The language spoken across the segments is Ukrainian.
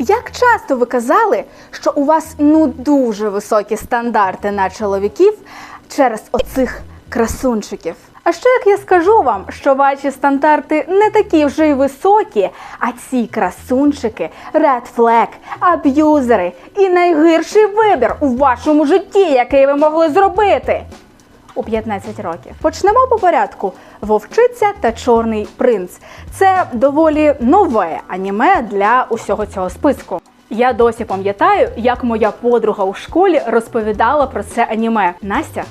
Як часто ви казали, що у вас ну дуже високі стандарти на чоловіків через оцих красунчиків? А що як я скажу вам, що ваші стандарти не такі вже й високі, а ці красунчики, ред флек, аб'юзери і найгірший вибір у вашому житті, який ви могли зробити? у 15 років. Почнемо по порядку. Вовчиця та Чорний принц. Це доволі нове аніме для усього цього списку. Я досі пам'ятаю, як моя подруга у школі розповідала про це аніме. Настя,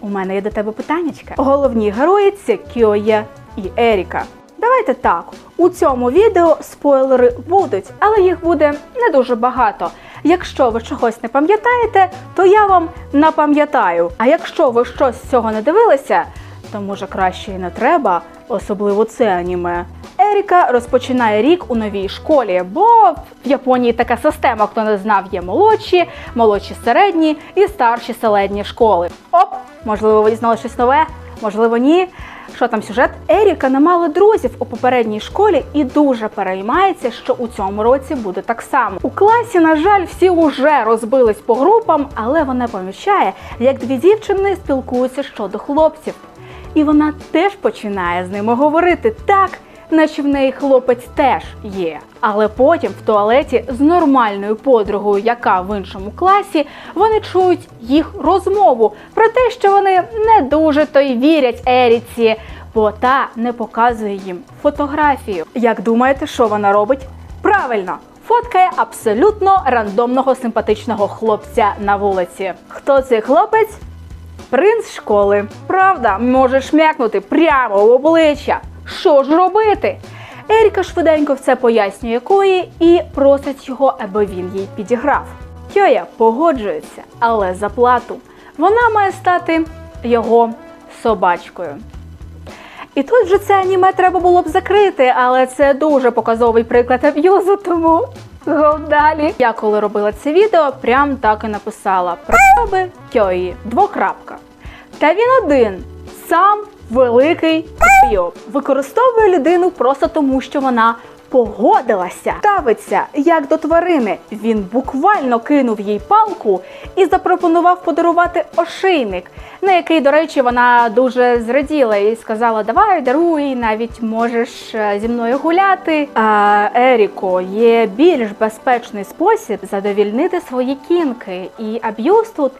у мене є до тебе питаннячка. Головні герої це Кьоє і Еріка. Давайте так. У цьому відео спойлери будуть, але їх буде не дуже багато. Якщо ви чогось не пам'ятаєте, то я вам напам'ятаю. А якщо ви щось з цього не дивилися, то може краще і не треба, особливо це аніме. Еріка розпочинає рік у новій школі, бо в Японії така система, хто не знав, є молодші, молодші середні і старші середні школи. Оп, можливо, ви дізнали щось нове, можливо, ні. Що там сюжет? Еріка не мала друзів у попередній школі і дуже переймається, що у цьому році буде так само. У класі, на жаль, всі вже розбились по групам, але вона помічає, як дві дівчини спілкуються щодо хлопців. І вона теж починає з ними говорити так, наче в неї хлопець теж є. Але потім в туалеті з нормальною подругою, яка в іншому класі, вони чують їх розмову про те, що вони не дуже то й вірять Еріці, бо та не показує їм фотографію. Як думаєте, що вона робить? Правильно. Фоткає абсолютно рандомного симпатичного хлопця на вулиці. Хто цей хлопець? Принц школи. Правда, може шмякнути прямо в обличчя. Що ж робити? Еріка швиденько все пояснює Кої і просить його, аби він їй підіграв. Кьоя погоджується, але за плату вона має стати його собачкою. І тут же це аніме треба було б закрити, але це дуже показовий приклад аб'юзу, тому далі. Я коли робила це відео, прям так і написала проби Кьої, двокрапка. Та він один, сам великий. Використовує людину просто тому, що вона погодилася. Ставиться як до тварини. Він буквально кинув їй палку і запропонував подарувати ошейник, на який, до речі, вона дуже зраділа і сказала: Давай, даруй, навіть можеш е, зі мною гуляти. А Еріко є більш безпечний спосіб задовільнити свої кінки. І аб'юз тут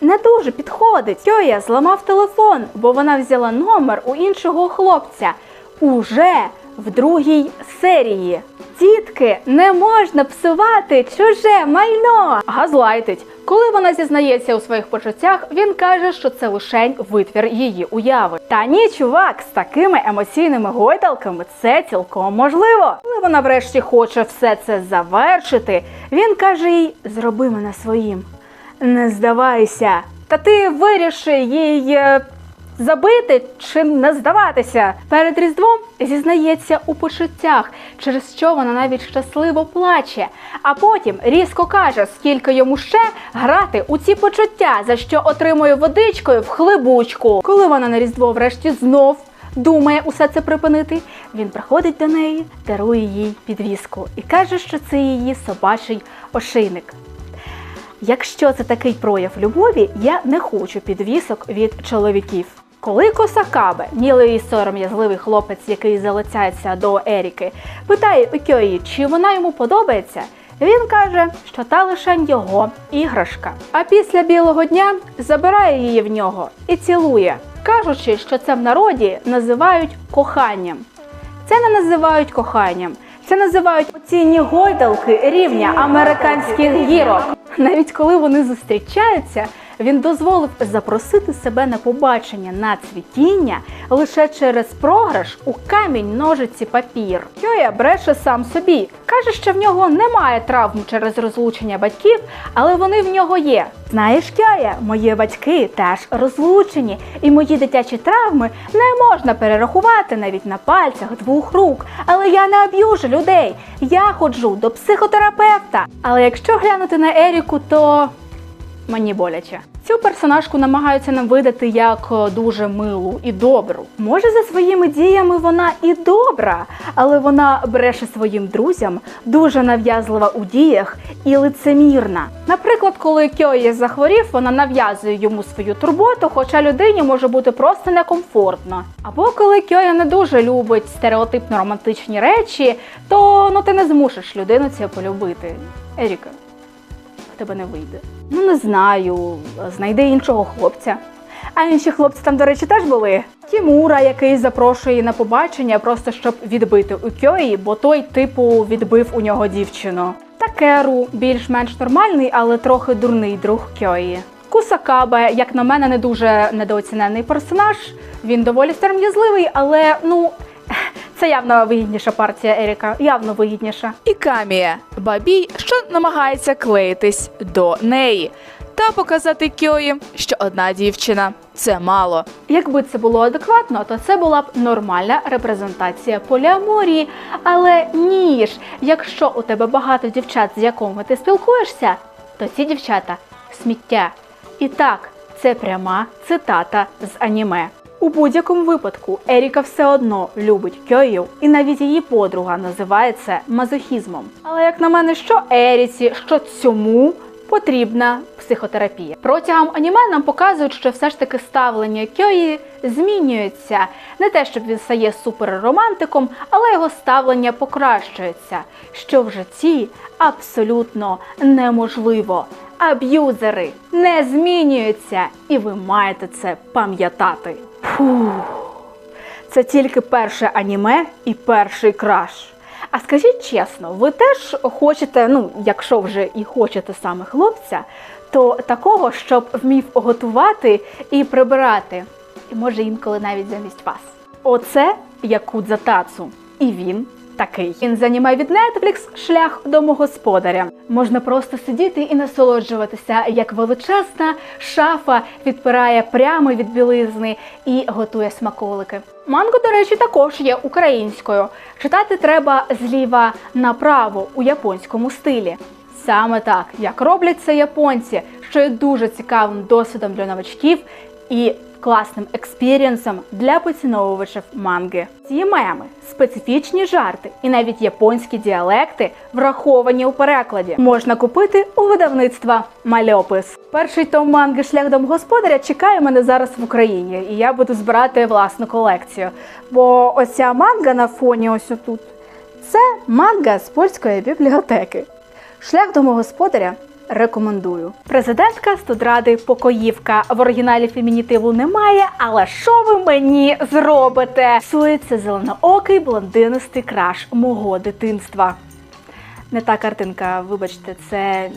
не дуже підходить. Кьоя зламав телефон, бо вона взяла номер у іншого хлопця уже в другій серії. Тітки, не можна псувати чуже майно. Газлайтить. Коли вона зізнається у своїх почуттях, він каже, що це лишень витвір її уяви. Та ні, чувак, з такими емоційними гойдалками це цілком можливо. Коли вона врешті хоче все це завершити, він каже їй: зроби мене своїм. Не здавайся. Та ти виріши їй е, забити чи не здаватися. Перед Різдвом зізнається у почуттях, через що вона навіть щасливо плаче. А потім різко каже, скільки йому ще грати у ці почуття, за що отримує водичкою в хлибучку. Коли вона на Різдво врешті знов. Думає усе це припинити. Він приходить до неї, дарує їй підвіску і каже, що це її собачий ошейник. Якщо це такий прояв любові, я не хочу підвісок від чоловіків. Коли Косакабе, нілий і сором'язливий хлопець, який залицяється до Еріки, питає у чи вона йому подобається, він каже, що та лише його іграшка. А після білого дня забирає її в нього і цілує, кажучи, що це в народі називають коханням. Це не називають коханням. Це називають оцінні гойдалки рівня американських гірок. Навіть коли вони зустрічаються, він дозволив запросити себе на побачення на цвітіння лише через програш у камінь, ножиці, папір. Кьоя бреше сам собі. Каже, що в нього немає травм через розлучення батьків, але вони в нього є. Знаєш, Кьоя, мої батьки теж розлучені, і мої дитячі травми не можна перерахувати навіть на пальцях двох рук. Але я не аб'южу людей. Я ходжу до психотерапевта. Але якщо глянути на Еріку, то мені боляче. Цю персонажку намагаються нам видати як е, дуже милу і добру. Може, за своїми діями вона і добра, але вона бреше своїм друзям, дуже нав'язлива у діях і лицемірна. Наприклад, коли Кьої захворів, вона нав'язує йому свою турботу, хоча людині може бути просто некомфортно. Або коли Кьоя не дуже любить стереотипно романтичні речі, то ну ти не змусиш людину це полюбити. Еріка, тебе не вийде. Ну не знаю, знайди іншого хлопця. А інші хлопці там, до речі, теж були. Тімура, який запрошує на побачення, просто щоб відбити у Кьої, бо той, типу, відбив у нього дівчину. Такеру більш-менш нормальний, але трохи дурний друг Кьої. Кусакабе, як на мене, не дуже недооцінений персонаж. Він доволі сором'язливий, але ну це явно вигідніша партія Еріка, явно вигідніша. І Камія бабій, що намагається клеїтись до неї та показати Кьої, що одна дівчина це мало. Якби це було адекватно, то це була б нормальна репрезентація поліаморії. Але ні ж, якщо у тебе багато дівчат, з якими ти спілкуєшся, то ці дівчата сміття. І так, це пряма цитата з аніме. У будь-якому випадку Еріка все одно любить Кьою, і навіть її подруга називає це мазохізмом. Але як на мене, що Еріці, що цьому потрібна психотерапія. Протягом аніме нам показують, що все ж таки ставлення Кьої змінюється. Не те, щоб він стає суперромантиком, але його ставлення покращується, що в житті абсолютно неможливо. Аб'юзери не змінюються, і ви маєте це пам'ятати. Фух. Це тільки перше аніме і перший краш. А скажіть чесно, ви теж хочете, ну, якщо вже і хочете саме хлопця, то такого, щоб вмів готувати і прибирати, і може інколи навіть замість вас. Оце Якудза Тацу. І він такий. Він з аніме від Netflix шлях домогосподаря. Можна просто сидіти і насолоджуватися, як величезна шафа відпирає прямо від білизни і готує смаколики. Манго, до речі, також є українською. Читати треба зліва направо у японському стилі. Саме так, як роблять це японці, що є дуже цікавим досвідом для новачків і класним експірієнсом для поціновувачів манги. Ці меми, специфічні жарти і навіть японські діалекти враховані у перекладі. Можна купити у видавництва Мальопис. Перший том манги Шлях домгосподаря чекає мене зараз в Україні, і я буду збирати власну колекцію. Бо оця манга на фоні ось отут це манга з польської бібліотеки. Шлях домогосподаря рекомендую. Президентка студради Покоївка. В оригіналі фемінітиву немає, але що ви мені зробите? Сує це зеленоокий блондинистий краш мого дитинства. Не та картинка, вибачте, це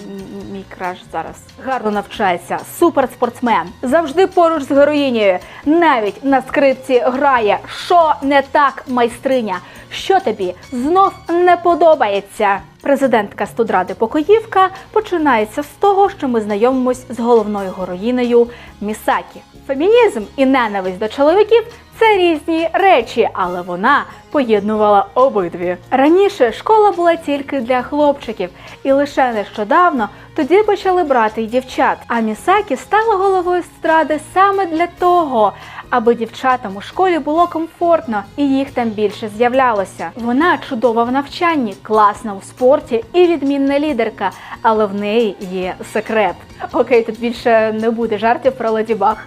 мій краш зараз. Гарно навчається, суперспортсмен, завжди поруч з героїнею. Навіть на скрипці грає. Що не так, майстриня? Що тобі знов не подобається? Президентка студради Покоївка починається з того, що ми знайомимось з головною героїнею Місакі. Фемінізм і ненависть до чоловіків це різні речі, але вона поєднувала обидві. Раніше школа була тільки для хлопчиків, і лише нещодавно тоді почали брати й дівчат. А Місакі стала головою стради саме для того, аби дівчатам у школі було комфортно і їх там більше з'являлося. Вона чудова в навчанні, класна у спорті і відмінна лідерка, але в неї є секрет. Окей, тут більше не буде жартів про Леді Баг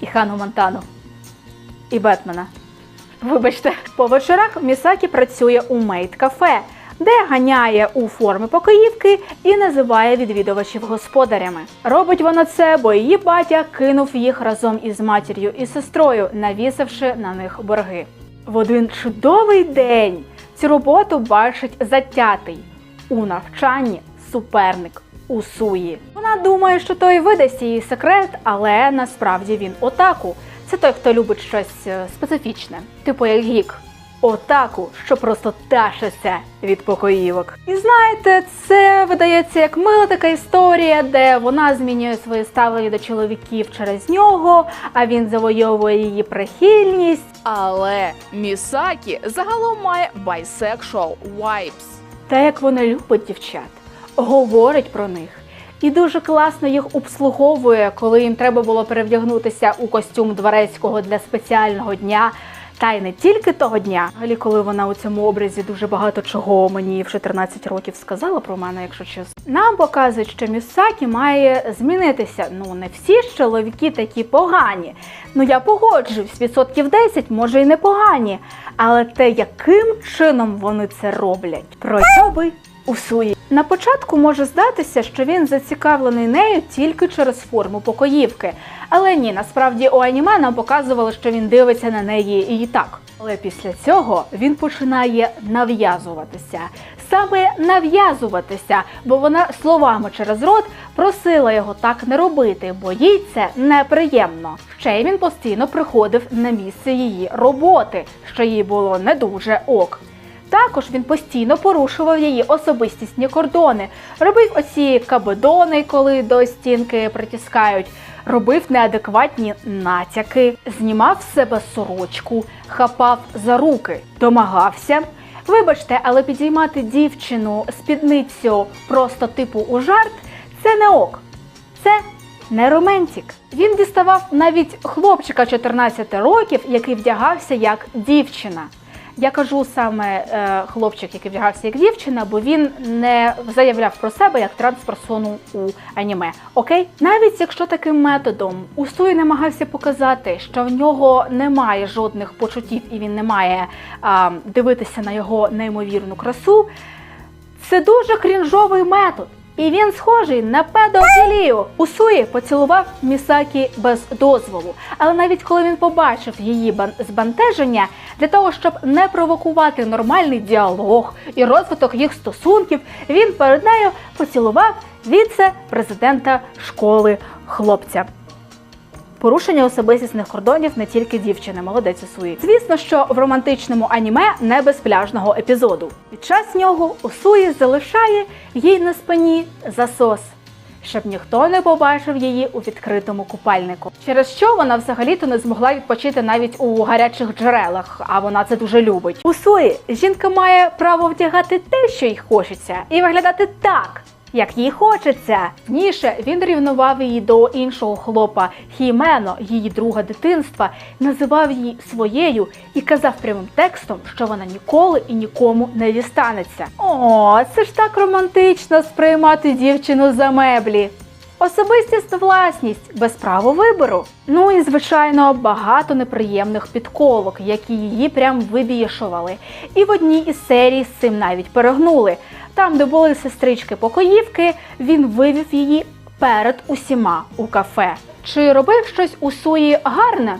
і Хану Монтану і Бетмена. Вибачте, по вечорах Місакі працює у мейд-кафе, де ганяє у формі покоївки і називає відвідувачів господарями. Робить вона це, бо її батя кинув їх разом із матір'ю і сестрою, навісивши на них борги. В один чудовий день цю роботу бачить затятий у навчанні суперник у суї. Вона думає, що той видасть її секрет, але насправді він отаку. Це той, хто любить щось е, специфічне, типу як гік. Отаку, що просто ташиться від покоївок. І знаєте, це видається як мила така історія, де вона змінює своє ставлення до чоловіків через нього, а він завойовує її прихильність. Але Місакі загалом має bisexual vibes. Та як вона любить дівчат, говорить про них і дуже класно їх обслуговує, коли їм треба було перевдягнутися у костюм дворецького для спеціального дня. Та й не тільки того дня, взагалі, коли вона у цьому образі дуже багато чого мені в 14 років сказала про мене, якщо чесно. Нам показують, що Мюсакі має змінитися. Ну не всі ж чоловіки такі погані. Ну я погоджуюсь, відсотків 10, може й непогані. Але те, яким чином вони це роблять, пройоби у суї. На початку може здатися, що він зацікавлений нею тільки через форму покоївки. Але ні, насправді у аніме нам показували, що він дивиться на неї і так. Але після цього він починає нав'язуватися. Саме нав'язуватися, бо вона словами через рот просила його так не робити, бо їй це неприємно. Ще й він постійно приходив на місце її роботи, що їй було не дуже ок. Також він постійно порушував її особистісні кордони, робив оці кабедони, коли до стінки притискають, робив неадекватні натяки, знімав з себе сорочку, хапав за руки, домагався. Вибачте, але підіймати дівчину спідницю просто типу у жарт це не ок. Це не романтик. Він діставав навіть хлопчика 14 років, який вдягався як дівчина. Я кажу саме е, хлопчик, який вдягався як дівчина, бо він не заявляв про себе як трансперсону у аніме. Окей, навіть якщо таким методом Усуй намагався показати, що в нього немає жодних почуттів і він не має а, дивитися на його неймовірну красу, це дуже крінжовий метод. І він схожий на педофілію. Усуї поцілував Місакі без дозволу. Але навіть коли він побачив її збентеження, для того, щоб не провокувати нормальний діалог і розвиток їх стосунків, він перед нею поцілував віце-президента школи хлопця. Порушення особистісних кордонів не тільки дівчини, молодець Усуї. Звісно, що в романтичному аніме не без пляжного епізоду. Під час нього Усуї залишає їй на спині засос, щоб ніхто не побачив її у відкритому купальнику. Через що вона взагалі-то не змогла відпочити навіть у гарячих джерелах, а вона це дуже любить. Усуї жінка має право вдягати те, що їй хочеться, і виглядати так як їй хочеться. Ніше він рівнував її до іншого хлопа Хімено, її друга дитинства, називав її своєю і казав прямим текстом, що вона ніколи і нікому не дістанеться. О, це ж так романтично сприймати дівчину за меблі. Особистість власність без права вибору. Ну і звичайно багато неприємних підколок, які її прям вибішували. І в одній із серій з цим навіть перегнули. Там, де були сестрички покоївки, він вивів її перед усіма у кафе. Чи робив щось у суї гарне?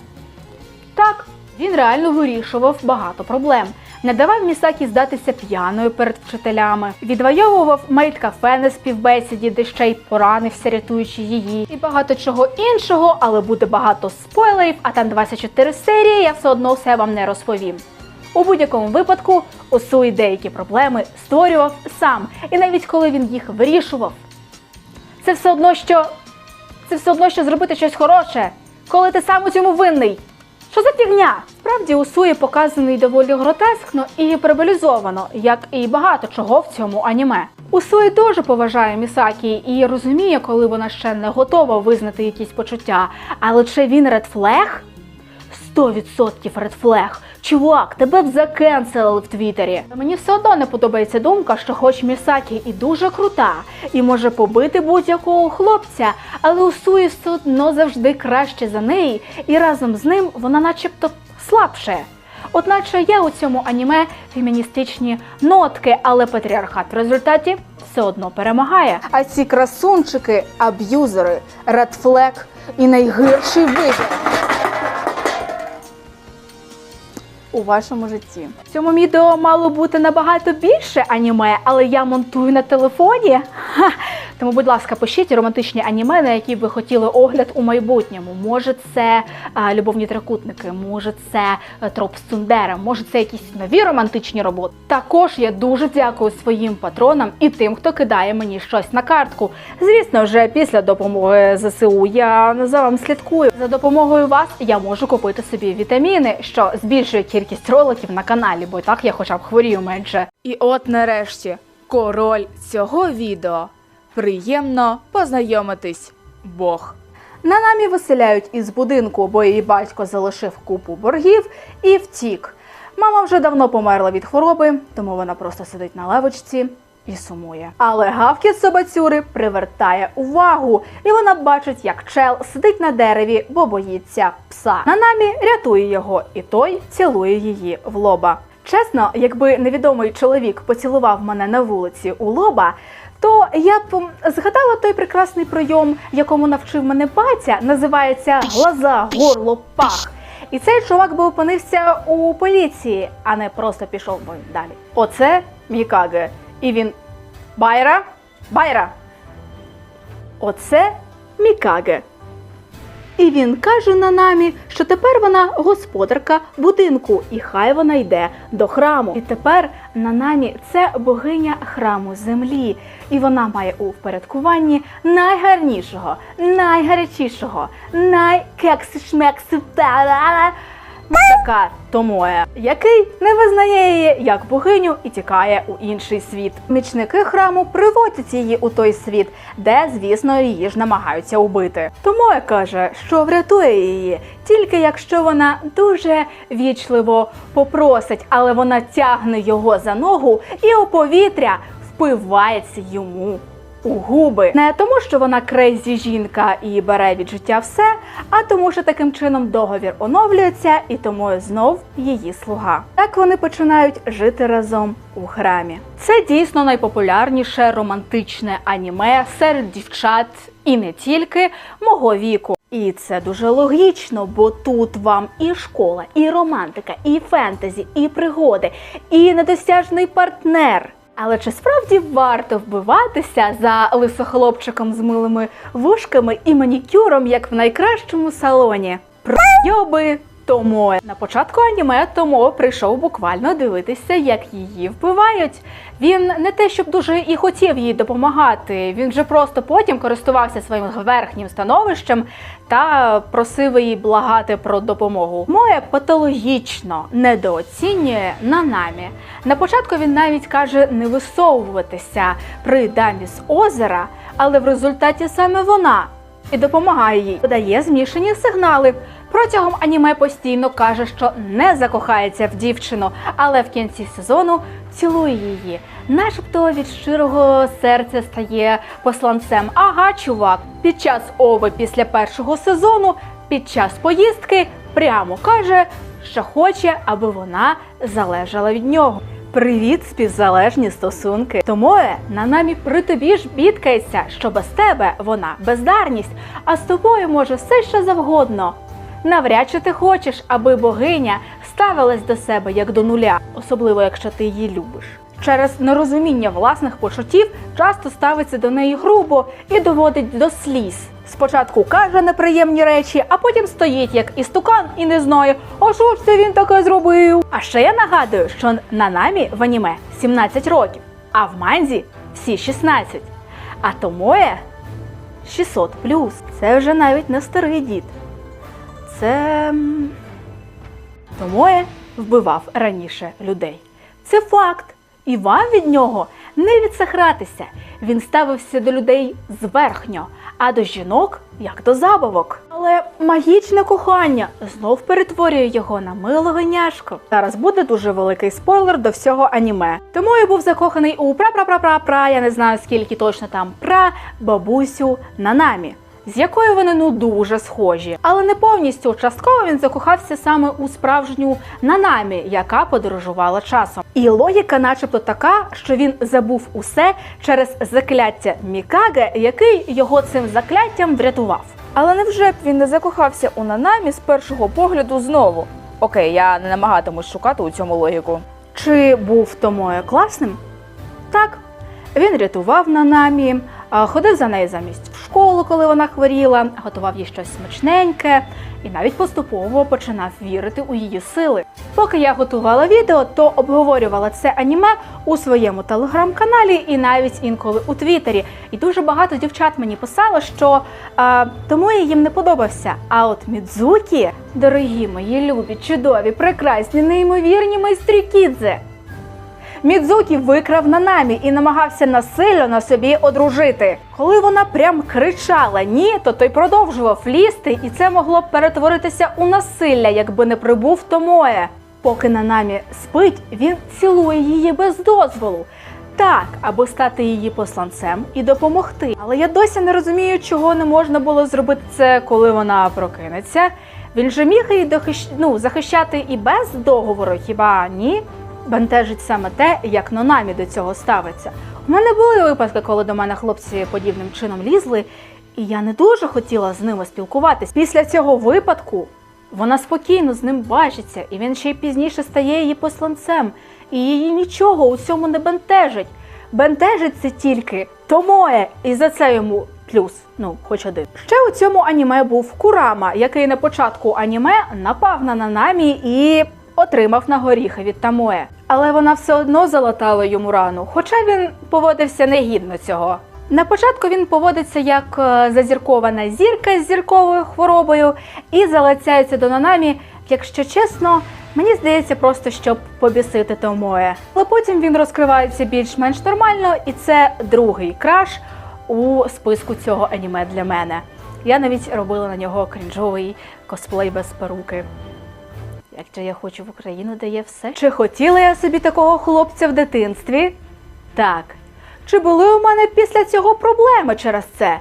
Так, він реально вирішував багато проблем. Не давав Місакі здатися п'яною перед вчителями, відвоював мейт кафе на співбесіді, де ще й поранився, рятуючи її, і багато чого іншого, але буде багато спойлерів, а там 24 серії, я все одно все вам не розповім. У будь-якому випадку Усуї деякі проблеми створював сам, і навіть коли він їх вирішував, це все одно, що це все одно, що зробити щось хороше, коли ти сам у цьому винний. Що за фігня? Справді Усуї показаний доволі гротескно і гіперболізовано, як і багато чого в цьому аніме. Усуї дуже поважає Місакі і розуміє, коли вона ще не готова визнати якісь почуття. Але чи він редфлег? 100% редфлег. Чувак, тебе б закенселили в Твіттері. Мені все одно не подобається думка, що хоч Місакі і дуже крута, і може побити будь-якого хлопця, але у Суї все одно завжди краще за неї, і разом з ним вона начебто слабше. Одначе є у цьому аніме феміністичні нотки, але патріархат в результаті все одно перемагає. А ці красунчики аб'юзери, редфлег і найгірший вибір у вашому житті. В цьому відео мало бути набагато більше аніме, але я монтую на телефоні. Ха! Тому, будь ласка, пишіть романтичні аніме, на які ви хотіли огляд у майбутньому. Може, це а, любовні трикутники, може, це е, троп з Цундера, може, це якісь нові романтичні роботи. Також я дуже дякую своїм патронам і тим, хто кидає мені щось на картку. Звісно, вже після допомоги ЗСУ я за вам слідкую. За допомогою вас я можу купити собі вітаміни, що збільшує кількість роликів на каналі, бо так я хоча б хворію менше. І от нарешті король цього відео Приємно познайомитись, Бог. Нанамі виселяють із будинку, бо її батько залишив купу боргів і втік. Мама вже давно померла від хвороби, тому вона просто сидить на лавочці і сумує. Але гавкіт собацюри привертає увагу, і вона бачить, як чел сидить на дереві, бо боїться пса. Нанамі рятує його, і той цілує її в лоба. Чесно, якби невідомий чоловік поцілував мене на вулиці у лоба, то я б згадала той прекрасний прийом, якому навчив мене батя, називається глаза, горло, пах. І цей чувак би опинився у поліції, а не просто пішов би далі. Оце Мікаге. І він Байра? Байра. Оце Мікаге. І він каже на намі, що тепер вона господарка будинку, і хай вона йде до храму. І тепер Нанамі це богиня храму землі, і вона має у впорядкуванні найгарнішого, найгарячішого, найкексишмексу така Томоя, який не визнає її як богиню і тікає у інший світ. Мічники храму приводять її у той світ, де, звісно, її ж намагаються убити. Томоя каже, що врятує її тільки якщо вона дуже вічливо попросить, але вона тягне його за ногу і у повітря впивається йому у губи. Не тому, що вона крейзі жінка і бере від життя все, а тому, що таким чином договір оновлюється, і тому знов її слуга. Так вони починають жити разом у храмі. Це дійсно найпопулярніше романтичне аніме серед дівчат і не тільки мого віку. І це дуже логічно, бо тут вам і школа, і романтика, і фентезі, і пригоди, і недосяжний партнер. Але чи справді варто вбиватися за лисохлопчиком з милими вушками і манікюром, як в найкращому салоні? Пройоби Томо. На початку аніме Томо прийшов буквально дивитися, як її вбивають. Він не те, щоб дуже і хотів їй допомагати. Він же просто потім користувався своїм верхнім становищем та просив її благати про допомогу. Моє патологічно недооцінює Нанамі. На початку він навіть каже не висовуватися при дамі з озера, але в результаті саме вона і допомагає їй, подає змішані сигнали. Протягом аніме постійно каже, що не закохається в дівчину, але в кінці сезону цілує її, начебто від щирого серця стає посланцем. Ага, чувак, під час ови після першого сезону, під час поїздки прямо каже, що хоче, аби вона залежала від нього. Привіт, співзалежні стосунки. Тому на намі при тобі ж бідкається, що без тебе вона бездарність, а з тобою може все що завгодно. Навряд чи ти хочеш, аби богиня ставилась до себе як до нуля, особливо якщо ти її любиш. Через нерозуміння власних почуттів часто ставиться до неї грубо і доводить до сліз. Спочатку каже неприємні речі, а потім стоїть як істукан і не знає, а що ж це він таке зробив. А ще я нагадую, що на намі в аніме 17 років, а в манзі всі 16. А Томоє 600 Це вже навіть не старий дід. Це Томоє вбивав раніше людей. Це факт. І вам від нього не відсахратися. Він ставився до людей зверхньо, а до жінок як до забавок. Але магічне кохання знов перетворює його на милого няшку. Зараз буде дуже великий спойлер до всього аніме. Тому я був закоханий у пра-пра-пра-пра-пра, я не знаю скільки точно там пра бабусю Нанамі з якою вони ну дуже схожі, але не повністю частково він закохався саме у справжню Нанамі, яка подорожувала часом. І логіка, начебто, така, що він забув усе через закляття Мікаге, який його цим закляттям врятував. Але невже б він не закохався у Нанамі з першого погляду знову? Окей, я не намагатимусь шукати у цьому логіку. Чи був Томоє класним? Так. Він рятував Нанамі, ходив за нею замість школу, коли вона хворіла, готував їй щось смачненьке і навіть поступово починав вірити у її сили. Поки я готувала відео, то обговорювала це аніме у своєму телеграм-каналі і навіть інколи у Твіттері. І дуже багато дівчат мені писало, що а, тому я їм не подобався. А от Мідзукі, дорогі мої любі, чудові, прекрасні, неймовірні майстрі кідзе. Мідзукі викрав Нанамі і намагався насильно на собі одружити. Коли вона прям кричала ні, то той продовжував лізти, і це могло б перетворитися у насилля, якби не прибув Томоє. Поки Нанамі спить, він цілує її без дозволу. Так, аби стати її посланцем і допомогти. Але я досі не розумію, чого не можна було зробити це, коли вона прокинеться. Він же міг її дохищ... ну, захищати і без договору, хіба ні? Бентежить саме те, як Нонамі до цього ставиться. У мене були випадки, коли до мене хлопці подібним чином лізли, і я не дуже хотіла з ними спілкуватись. Після цього випадку вона спокійно з ним бачиться, і він ще й пізніше стає її посланцем, і її нічого у цьому не бентежить. Бентежить це тільки Томоє, і за це йому плюс, ну, хоч один. Ще у цьому аніме був Курама, який на початку аніме напав на Нанамі і отримав на горіхи від Тамоє. Але вона все одно залатала йому рану, хоча він поводився негідно цього. На початку він поводиться як е, зазіркована зірка з зірковою хворобою і залицяється до Нанамі, якщо чесно, мені здається, просто щоб побісити Томоє. Але потім він розкривається більш-менш нормально, і це другий краш у списку цього аніме для мене. Я навіть робила на нього крінжовий косплей без перуки. Як же я хочу в Україну, де є все. Чи хотіла я собі такого хлопця в дитинстві? Так. Чи були у мене після цього проблеми через це?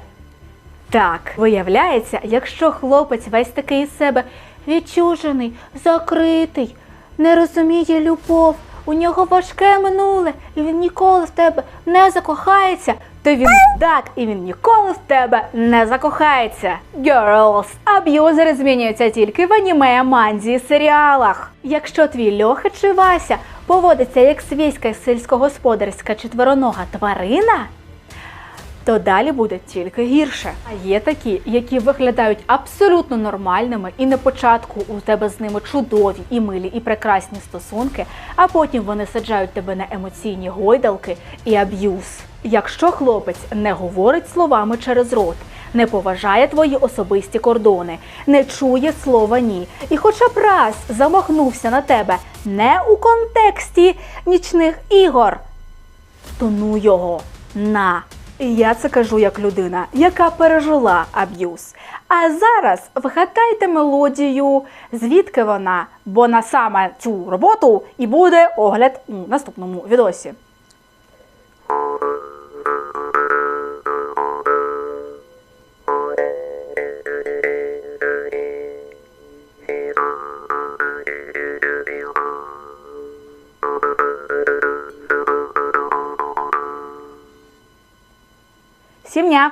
Так, виявляється, якщо хлопець весь такий із себе відчужений, закритий, не розуміє любов, у нього важке минуле, і він ніколи в тебе не закохається, то він так, і він ніколи в тебе не закохається. Girls, аб'юзери змінюються тільки в аніме, манзі і серіалах. Якщо твій Льоха чи Вася поводиться як свійська сільськогосподарська четверонога тварина, то далі буде тільки гірше. А є такі, які виглядають абсолютно нормальними, і на початку у тебе з ними чудові і милі, і прекрасні стосунки, а потім вони саджають тебе на емоційні гойдалки і аб'юз. Якщо хлопець не говорить словами через рот, не поважає твої особисті кордони, не чує слова ні, і хоча б раз замахнувся на тебе не у контексті нічних ігор, то ну його на. І Я це кажу як людина, яка пережила аб'юз. А зараз вгадайте мелодію, звідки вона, бо на саме цю роботу і буде огляд у наступному відосі. Сім'я.